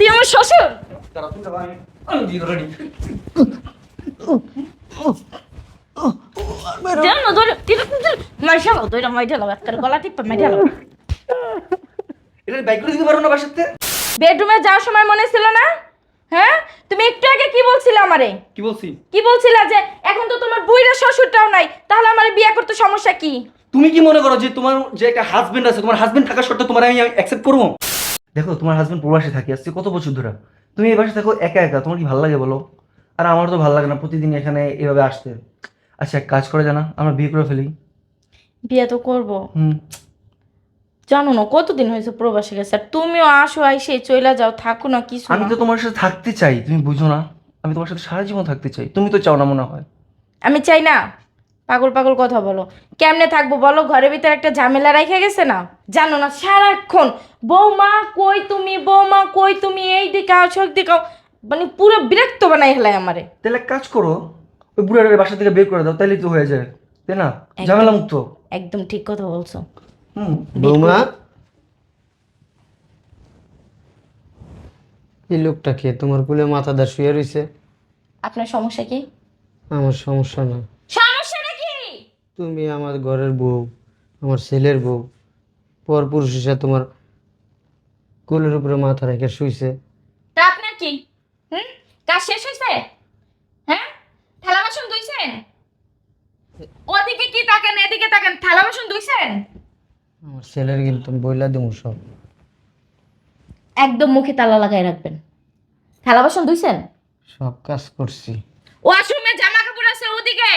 তুই আমার শ্বশুর? তারা তুমি যাবা, আমি আমি দিয়ে ধরে নিই। জানো ধরে মাইশা লাও দইরা মাইটা লাও একটা গলা টিপা মাইটা লাও এটা বাইক করে দিতে পারো না বাসাতে বেডরুমে যাওয়ার সময় মনে ছিল না? হ্যাঁ? তুমি একটু আগে কি বলছিলে আমারে? কি বলছি? কি বলছিলে যে এখন তো তোমার বুইরা শ্বশুরটাও নাই তাহলে আমার বিয়ে করতে সমস্যা কি? তুমি কি মনে করো যে তোমার যে একটা হাজবেন্ড আছে তোমার হাজবেন্ড থাকা সত্ত্বেও তোমার আমি অ্যাকসেপ্ট করব? দেখো তোমার হাজব্যান্ড প্রবাসে থাকে আসছে কত বছর ধরে? তুমি এই বাসে থাকো একা একা তোমার কি ভালো লাগে বলো? আর আমার তো ভালো লাগে না প্রতিদিন এখানে এভাবে আসতে। আচ্ছা এক কাজ করে জানা আমরা বিয়ে করে ফেলি। বিয়ে তো করব। হুম। জানো না কতদিন হয়েছে প্রবাসে গেছে? আর তুমিও আসো আইসে চইলা যাও থাকো না কিছু আমি তো তোমার সাথে থাকতে চাই তুমি বুঝো না। আমি তোমার সাথে সারা জীবন থাকতে চাই। তুমি তো চাও না মনে হয়। আমি চাই না। পাগল পাগল কথা বলো। কেমনে থাকব বলো? ঘরের ভিতরে একটা ঝামেলা রাখা গেছে না? জানো না সারাক্ষণ বৌমা কই তুমি? বৌমা কই তুমি? এই দিকে আও সব দিকে আও। মানে পুরো বিরক্ত বানাই হেলাই আমারে। তাহলে এক কাজ করো ওই বুড়ার বাসা থেকে বের করে দাও তাহলেই তো হয়ে যায় তাই না? ঝামেলা মুক্ত। একদম ঠিক কথা বলছো। হুম বৌমা? এই লোকটা কে? তোমার কুলে মাথা দা শুয়ে রইছে। আপনার সমস্যা কি? আমার সমস্যা না। তুমি আমার ঘরের বউ আমার ছেলের বউ পর পুরুষ হিসেবে তোমার কোলের উপরে মাথা রেখে শুইছে। তা আপনার কি হুম? কাজ শেষ হয়েছে হ্যাঁ? থালা বাসন ধুইছেন? ওদিকে কি তাকান এদিকে তাকান থালা বাসন ধুইছেন? আমার ছেলের কিন্তু আমি বইলা দেবো সব। একদম মুখে তালা লাগাই রাখবেন। থালা বাসন ধুইছেন? সব কাজ করছি। ওয়াশরুমে জামা কাপড় আছে ওদিকে।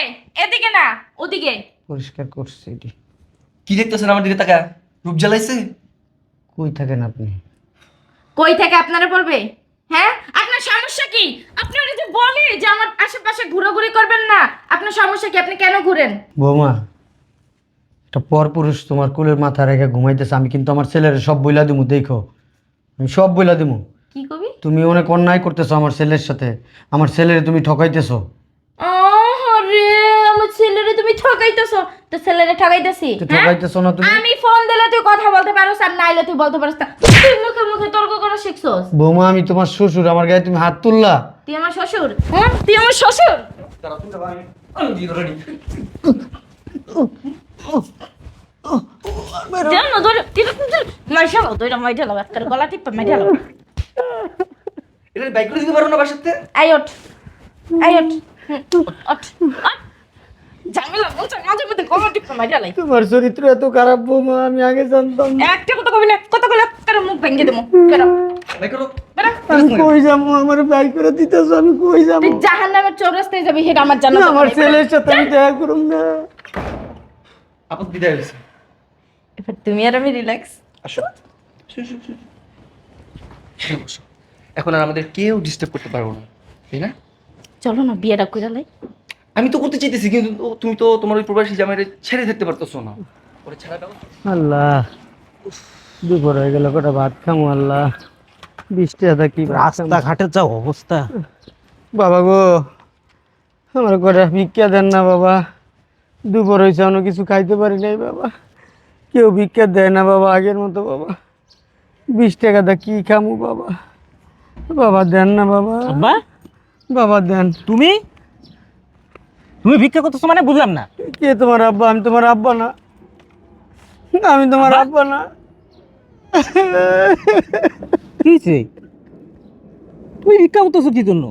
এদিকে না ওদিকে। পরিষ্কার করছি এটি। কি দেখতেছেন আমার দিকে তাকা রূপ জ্বালাইছে? কই থাকেন আপনি? কই থেকে আপনারা বলবে? হ্যাঁ? আপনার সমস্যা কি? আপনারা যে বলে যে আমার আশেপাশে ঘোরাঘুরি করবেন না আপনার সমস্যা কি? আপনি কেন ঘুরেন? বৌমা একটা পর পুরুষ তোমার কোলের মাথা রেখে ঘুমাইতেছে আমি কিন্তু আমার ছেলের সব বইলা দিমু দেখো। আমি সব বইলা দিমু। কি কবি? তুমি অনেক অন্যায় করতেছো আমার ছেলের সাথে। আমার ছেলের তুমি ঠকাইতেছো আরে আমার ছেলেরে তুমি ঠকাইতেছো তো ছেলেরে ঠকাইতেছি হ্যাঁ? ঠকাইতেছো না তুমি? আমি ফোন দিলে তুই কথা বলতে পারোস আর নাইলে তুই বলতে পারোস না। তুই মুখে মুখে তর্ক করা শিখছস? বৌমা আমি তোমার শ্বশুর আমার গায়ে তুমি হাত তুললা? তুই আমার শ্বশুর হ্যাঁ? তুই আমার শ্বশুর? ধরে। জানো ধরে মাইশা লাও মাইটা লাও একটা গলা টিপা মাইটা লাও এটা বাইক করে দিতে পারো না বাসাতে? আই ওঠ। আই ওঠ। ওঠ। ওঠ। ঝামেলা বলছো মাঝে মধ্যে গলা টিপা মাইটা লাই। তোমার চরিত্র এত খারাপ বৌমা আমি আগে জানতাম। একটা কথা কবি না কথা কইলে তার মুখ ভেঙে দেবো। বেরো। বাইক করো। বেরো। আমি কই যাব? আমার বাই করে দিতেছো আমি কই যাব? তুই জাহান চৌরাস্তায় যাবি সেটা আমার জানা আমার ছেলের সাথে আমি দেখা করুম না। আপদ বিদায় হয়েছে। এবার তুমি আর আমি রিল্যাক্স আসো। এখানে আর আমাদের কেউ ডিস্টার্ব করতে পারব না তাই না? চলো না বিয়েটা কইরা লাই। আমি তো করতে চাইতেছি কিন্তু তুমি তো তোমার ওই প্রবাসী জামাইয়ের ছেড়ে থাকতে পারতেছো না। ওরে ছেড়া দাও। আল্লাহ দুপুর হয়ে গেল কটা ভাত খামো আল্লাহ। বৃষ্টি হাতে কি রাস্তাঘাটের যা অবস্থা। বাবা গো আমার কটা ভিক্ষা দেন না বাবা। দুপুর হয়েছে অন্য কিছু খাইতে পারি নাই বাবা। কেউ ভিক্ষা দেয় না বাবা আগের মতো বাবা। বিশ টাকা দা কি খামু বাবা? বাবা দেন না বাবা। বাবা দেন। তুমি? তুমি ভিক্ষা করতেছো মানে বুঝলাম না। কে তোমার আব্বা? আমি তোমার আব্বা না। আমি তোমার আব্বা? না। কি হয়েছে তুমি ভিক্ষা করতেছো কি জন্য?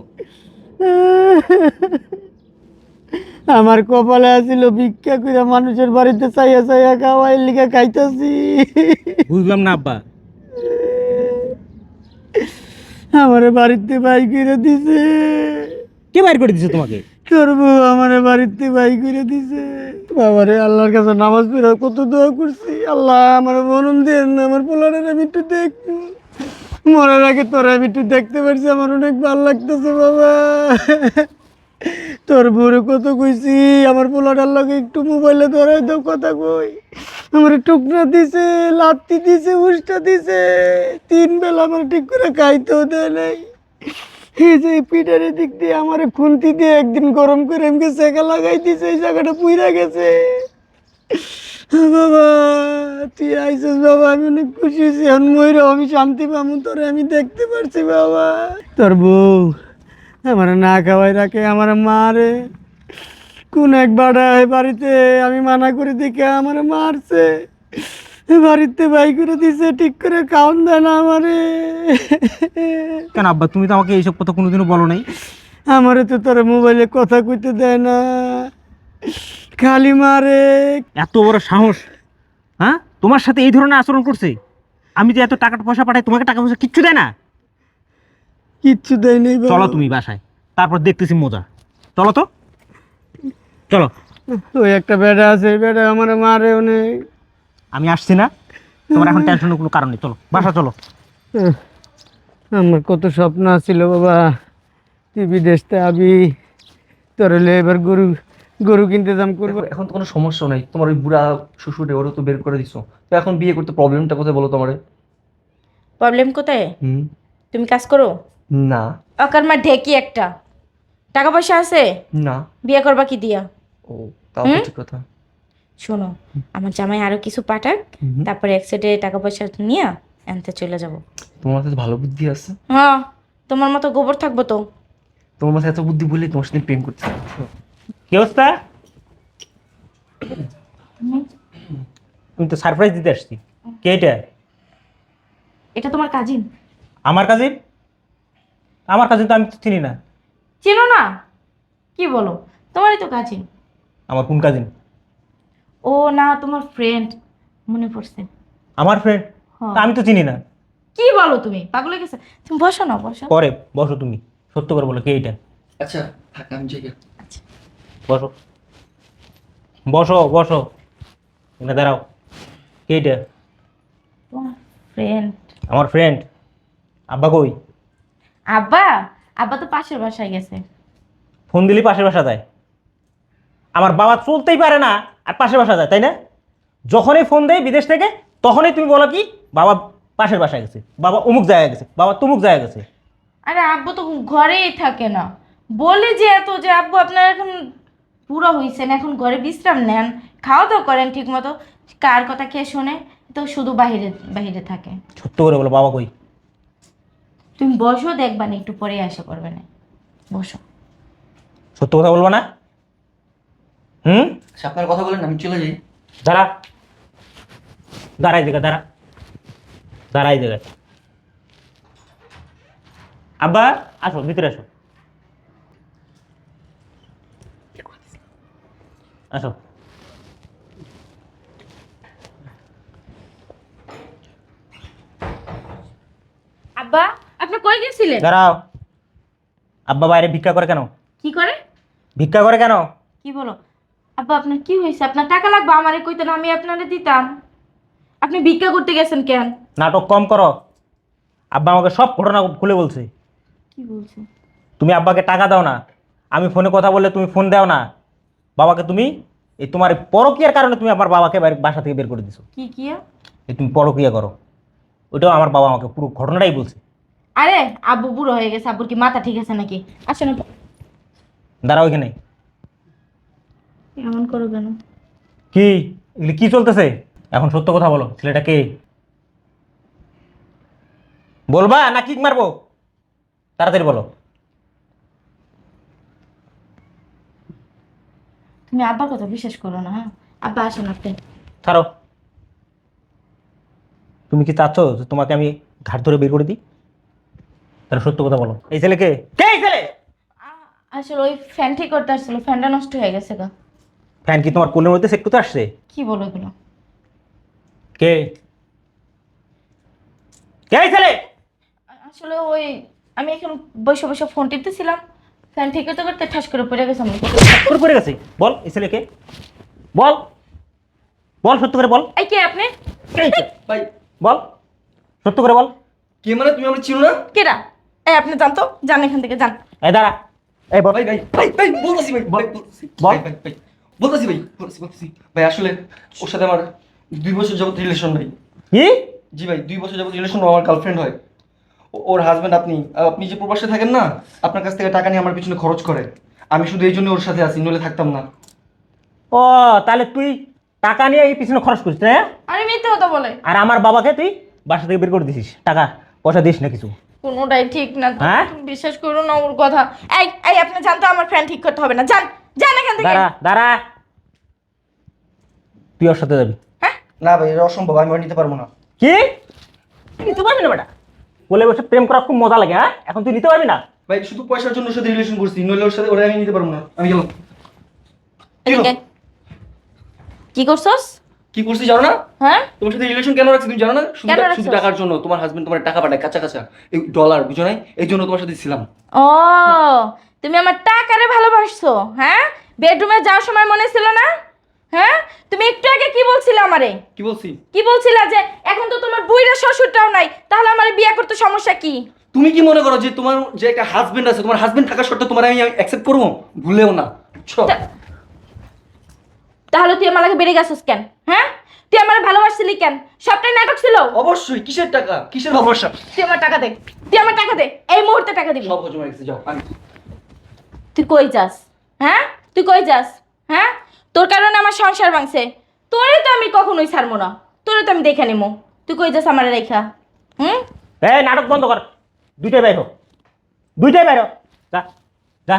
আমার কপালে আছিল ভিক্ষা করে মানুষের বাড়িতে চাইয়া চাইয়া খাওয়াই লিখা খাইতেছি। বুঝলাম না আব্বা। আমার বাড়িতে বাই করে দিছে। কে বাইর করে দিছে তোমাকে? তোর বউ আমার বাড়িতে বাই করে দিছে। বাবারে, আল্লাহর কাছে নামাজ পড়া কত দোয়া করছি। আল্লাহ আমার মনন দেন, আমার পোলারের আমি একটু দেখব মরার আগে তোর আমি একটু দেখতে পারছি, আমার অনেক ভালো লাগতেছে, বাবা। তোর বউরে কত কইছি, আমার পোলাটার লগে একটু মোবাইলে ধরাই দাও, কথা কই। আমার টুকরা দিছে, লাত্তি দিছে, উষ্টা দিছে। তিন বেলা আমার ঠিক করে খাইতেও দেয় নাই। এই যে পিঠার দিক দিয়ে আমার খুন্তি দিয়ে একদিন গরম করে এমকে সেকা লাগাই দিছে, এই জায়গাটা পুইরা গেছে। বাবা, তুই আইসিস বাবা, আমি অনেক খুশি হয়েছি। এখন ময়ূর, আমি শান্তি পাবো, তোরে আমি দেখতে পারছি বাবা। তোর বউ, আমার না খাওয়াই রাখে, আমার মা রে কোন এক বাড়ায় বাড়িতে, আমি মানা করে দেখে আমার মারছে। বাড়িতে বাই করে দিছে ঠিক করে খাওন দেয় না আমারে। কেন আব্বা তুমি তো আমাকে এইসব কথা কোনোদিনও বলো নাই। আমারে তো তোর মোবাইলে কথা কইতে দেয় না। খালি মারে। এত বড় সাহস হ্যাঁ? তোমার সাথে এই ধরনের আচরণ করছে? আমি যে এত টাকা পয়সা পাঠাই তোমাকে টাকা পয়সা কিচ্ছু দেয় না? কিচ্ছু দেয় নেই। চলো তুমি বাসায় তারপর দেখতেছি মজা। চলো তো? চলো। ওই একটা বেড়া আছে বেড়া আমার মারে অনেক আমি আসছি না। তোমার এখন টেনশনের কোনো কারণ নেই চলো বাসা চলো। আমার কত স্বপ্ন ছিল বাবা। তুই বিদেশতে আবি তোর এবার গরু গরু কিনতে দাম করব। এখন তো কোনো সমস্যা নেই। তোমার ওই বুড়া শ্বশুরে ওরও তো বের করে দিছো। তো এখন বিয়ে করতে প্রবলেমটা কোথায় বলো তোমারে? প্রবলেম কোথায়? হুম। তুমি কাজ করো? না। অকার মা ঢেকি একটা। টাকা পয়সা আছে? না। বিয়ে করবা কি দিয়া? ও তাও ঠিক কথা। শোনো আমার জামাই আরও কিছু পাঠাক তারপরে এক সাইডে টাকা পয়সা নিয়ে আনতে চলে যাব। তোমার মাথায় তো ভালো বুদ্ধি আছে? হ্যাঁ তোমার মতো গোবর থাকব তো। তোমার মাথায় এত বুদ্ধি বললে তোমার সাথে প্রেম করতে। কি অবস্থা? তুমি তো সারপ্রাইজ দিতে আসছি। কে এটা? এটা তোমার কাজিন আমার কাজিন আমার কাজিন তো আমি তো চিনি না। চেনো না? কি বলো? তোমারই তো কাজিন আমার কোন কাজিন ও না তোমার ফ্রেন্ড মনে পড়ছে। আমার ফ্রেন্ড হ্যাঁ। আমি তো চিনি না। কি বলো তুমি? পাগল হয়ে গেছে। তুমি বসো না বসো। পরে বসো তুমি। সত্য করে বলো কে এটা? আচ্ছা থাক আমি যাই গে। আচ্ছা। বসো। বসো বসো। এখানে দাঁড়াও। কে এটা? তোমার ফ্রেন্ড আমার ফ্রেন্ড আব্বা কই? আব্বা? আব্বা তো পাশের বাসায় গেছে। ফোন দিলি পাশের বাসা যায় আমার বাবা চলতেই পারে না। আর পাশের বাসা যায় তাই না? যখনই ফোন দেয় বিদেশ থেকে তখনই তুমি বলো কি বাবা পাশের বাসায় গেছে বাবা অমুক জায়গায় গেছে বাবা তুমুক জায়গায় গেছে। আরে আব্বু তো ঘরেই থাকে না। বলি যে এত যে আব্বু আপনার এখন পুরো হয়েছেন এখন ঘরে বিশ্রাম নেন খাওয়া দাওয়া করেন ঠিক মতো কার কথা কে শোনে তো শুধু বাহিরে বাহিরে থাকে। সত্য করে বলো বাবা কই? তুমি বসো দেখবা না একটু পরে আসা করবে না। বসো। সত্য কথা বলব না? হুম? আচ্ছা আপনার কথা বলেন আমি চলে যাই। দাঁড়া। দাঁড়াই দেখা দাঁড়া। দাঁড়াই দেখা। আব্বা আসো ভিতরে আসো। আসো। আব্বা আপনি কই গেছিলেন? দাঁড়াও। আব্বা বাইরে ভিক্ষা করে কেন? কি করে? ভিক্ষা করে কেন? কি বলো? আব্বা আপনার কি হয়েছে? আপনার টাকা লাগবে? আমারে কইতেন আমি আপনারে দিতাম। আপনি ভিক্ষা করতে গেছেন কেন? নাটক কম করো। আব্বা আমাকে সব ঘটনা খুলে বলছে। কি বলছে? তুমি আব্বাকে টাকা দাও না। আমি ফোনে কথা বললে তুমি ফোন দাও না। বাবাকে তুমি এই তোমার এই পরকীয়ার কারণে তুমি আমার বাবাকে বাড়ি- বাসা থেকে বের করে দিছো। কি কি এই তুমি পরকীয়া করো। ওটাও আমার বাবা আমাকে পুরো ঘটনাটাই বলছে। আরে আব্বু বুড়ো হয়ে গেছে। আব্বুর কি মাথা ঠিক আছে নাকি? আসেন। দাঁড়াও এখানে। এমন করো কেন? কি? এগুলি কি চলতেছে? এখন সত্য কথা বলো ছেলেটা কে? বলবা না কিক মারবো? তাড়াতাড়ি বলো। তুমি আব্বার কথা বিশ্বাস করো না হ্যাঁ? আব্বা আসেন আপনি। ছাড়ো। তুমি কি চাচ্ছ যে তোমাকে আমি ঘাট ধরে বের করে দিই? তাহলে সত্য কথা বলো। এই ছেলে কে? কে এই ছেলে? আসলে ওই ফ্যান ঠিক করতে আসছিল ফ্যানটা নষ্ট হয়ে গেছে গা। ফ্যান কি তোমার কোলের মধ্যে সেট করতে আসছে? কি বলো এগুলো? কে? কে এই ছেলে? আসলে ওই আমি এখন বসে বসে ফোন টিপতেছিলাম ফ্যান ঠিক করতে করতে ঠাস করে পড়ে গেছে আমি করে পড়ে গেছে? বল এই ছেলে কে? বল বল সত্য করে বল। এই কে আপনি? কে? ভাই। বল সত্য করে বল। কে মানে তুমি আমরা চিনো না? কেরা এই আপনি জানতো জান তো যান এখান থেকে যান। এই দাঁড়া। এই বল। ভাই ভাই ভাই ভাই বলতেছি ভাই ভাই বল। ভাই, ভাই ভাই বলতেছি ভাই বলতেছি বলতেছি। ভাই আসলে ওর সাথে আমার দুই বছর যাবত রিলেশন ভাই কি? জি ভাই দুই বছর যাবত রিলেশন আমার গার্লফ্রেন্ড হয়। ও- ওর হাজব্যান্ড আপনি আপনি যে প্রবাসে থাকেন না আপনার কাছ থেকে টাকা নিয়ে আমার পিছনে খরচ করে। আমি শুধু এই জন্য ওর সাথে আছি নইলে থাকতাম না। ও তাহলে তুই টাকা নিয়ে এই পিছনে খরচ করিস না? হ্যাঁ? আরে মিথ্যে কথা বলে। আর আমার বাবাকে তুই বাসা থেকে বের করে দিছিস টাকা পয়সা দিস না কিছু। কোনোটাই ঠিক না। হ্যাঁ? তুমি বিশ্বাস করো না ওর কথা। এই এই আপনি জানতো আমার ফ্যান ঠিক করতে হবে না। জান এখান থেকে। দাঁড়া দাঁড়া। তুই ওর সাথে যাবি। হ্যাঁ? না ভাই এটা অসম্ভব আমি নিতে পারব না। কি? তুই নিতে পারবি না বেটা? বলে বসে প্রেম করা খুব মজা লাগে হ্যাঁ? এখন তুই নিতে পারবি না? ভাই শুধু পয়সার জন্য ওর সাথে রিলেশন করছি নইলে ওর সাথে ওরা আমি নিতে পারব না। আমি গেলাম। কি হলো? এদিকে। কি করছস? কি করছি জানো না? হ্যাঁ? তোমার সাথে রিলেশন কেন রাখছি তুমি জানো না? শুধু কেন রাখছো? শুধু টাকার জন্য তোমার হাজবেন্ড তোমার টাকা পাঠায় কাঁচা কাঁচা এই ডলার বুঝো নাই? এই জন্য তোমার সাথে ছিলাম ও তুমি আমার টাকারে ভালোবাসছো হ্যাঁ? বেডরুমে যাওয়ার সময় মনে ছিল না? হ্যাঁ? তুমি একটু আগে কি বলছিলে আমারে? কি বলছি? কি বলছিলে যে এখন তো তোমার বুইরা শ্বশুরটাও নাই তাহলে আমার বিয়ে করতে সমস্যা কি? তুমি কি মনে করো যে তোমার যে একটা হাজবেন্ড আছে তোমার হাজবেন্ড থাকা সত্ত্বেও তোমার আমি অ্যাকসেপ্ট করব? ভুলেও না। বুঝছ? তাহলে তুই আমার লাগে বেড়ে গেছিস কেন হ্যাঁ? তুই আমার ভালোবাসছিলি কেন? সবটাই নাটক ছিল? অবশ্যই কিসের টাকা? কিসের ভালোবাসা? তুই আমার টাকা দে তুই আমার টাকা দে এই মুহূর্তে টাকা দিবি। সব যাও আমি তুই কই যাস? হ্যাঁ? তুই কই যাস? হ্যাঁ? তোর কারণে আমার সংসার ভাঙছে। তোরে তো আমি কখনোই ছাড়বো না। তোরে তো আমি দেখে নেব তুই কই যাস আমার রেখা? হুম? এই নাটক বন্ধ কর। দুইটাই বাইর দুইটাই বাইর। যা যা।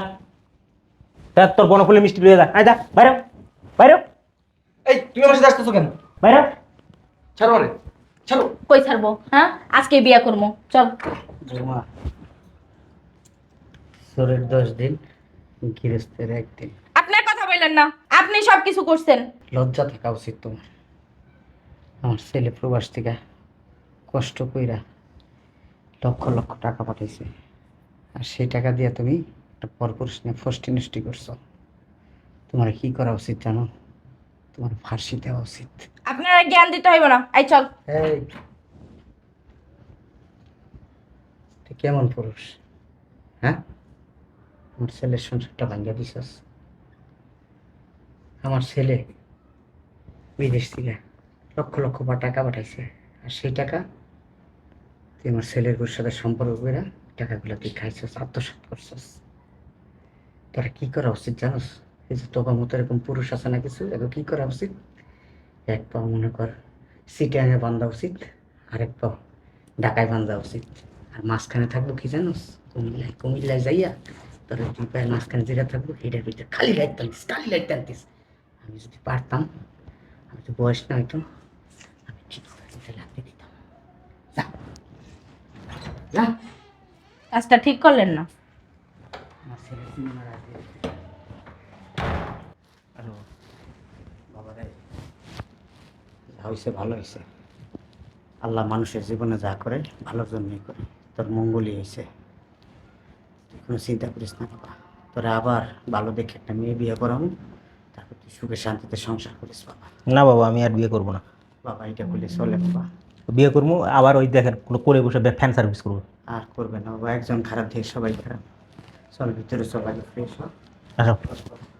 যা, তোর বনফুলে মিষ্টি লিয়ে যা। আয় যা বাইর বাইর এই তুমি আমার সাথে আসতেছো কেন? বাইর। ছাড়ো আরে। ছাড়ো। কই ছাড়বো? হ্যাঁ? আজকে বিয়ে করব চল। শরীর দশ দিন। গৃহস্থের একদিন। আপনার কথা বললেন না আপনি সব কিছু করছেন। লজ্জা থাকা উচিত তোমার। আমার ছেলে প্রবাস থেকে কষ্ট কইরা লক্ষ লক্ষ টাকা পাঠাইছে। আর সেই টাকা দিয়ে তুমি একটা পরপুরুষ নিয়ে ফষ্টি নষ্টি করছ। তোমার কি করা উচিত জানো? তোমার ফাঁসি দেওয়া উচিত। আপনারা জ্ঞান দিতে হইব না। আই চল। এই তুই কেমন পুরুষ? হ্যাঁ? আমার ছেলের সংসারটা ভাঙ্গা দিছস আমার ছেলে বিদেশ থেকে লক্ষ লক্ষ বা টাকা পাঠাইছে। আর সেই টাকা তুই আমার ছেলের গুর সাথে সম্পর্ক করে টাকাগুলো তুই খাইছস, আত্মসাৎ করছস। তোরা কি করা উচিত জানোস? এই যে তোবা মতো এরকম পুরুষ আছে না কিছু এগুলো কি করা উচিত? এক পা মনে কর সিটি সিটিয়ানে বান্ধা উচিত, আরেক পা ঢাকায় বান্ধা উচিত। আর মাঝখানে থাকব কি জানোস? কুমিল্লায়। কুমিল্লায় যাইয়া তোর দুই পায়ের মাঝখানে যেটা থাকব এটার ভিতরে খালি লাইট টানতিস খালি লাইট টানতিস। আমি যদি পারতাম আমি তো বয়স না হয়তো আমি ঠিক করে দিতে লাগতে দিতাম। যা। যা। কাজটা ঠিক করলেন না? হয়েছে ভালো হয়েছে আল্লাহ মানুষের জীবনে যা করে ভালোর জন্যই করে। তোর মঙ্গলই হয়েছে কোনো চিন্তা করিস না বাবা। তোরা আবার ভালো দেখে একটা মেয়ে বিয়ে করাবো তারপর তুই সুখে শান্তিতে সংসার করিস বাবা। না বাবা আমি আর বিয়ে করব না। বাবা এটা বলে চলে বাবা। বিয়ে করব আবার ওই দেখেন কোনো করে বসে ফ্যান সার্ভিস করব। আর করবে না বাবা একজন খারাপ দেখে সবাই খারাপ। চল ভিতরে সবাই আগে ফ্রেশ হ। আসো কথা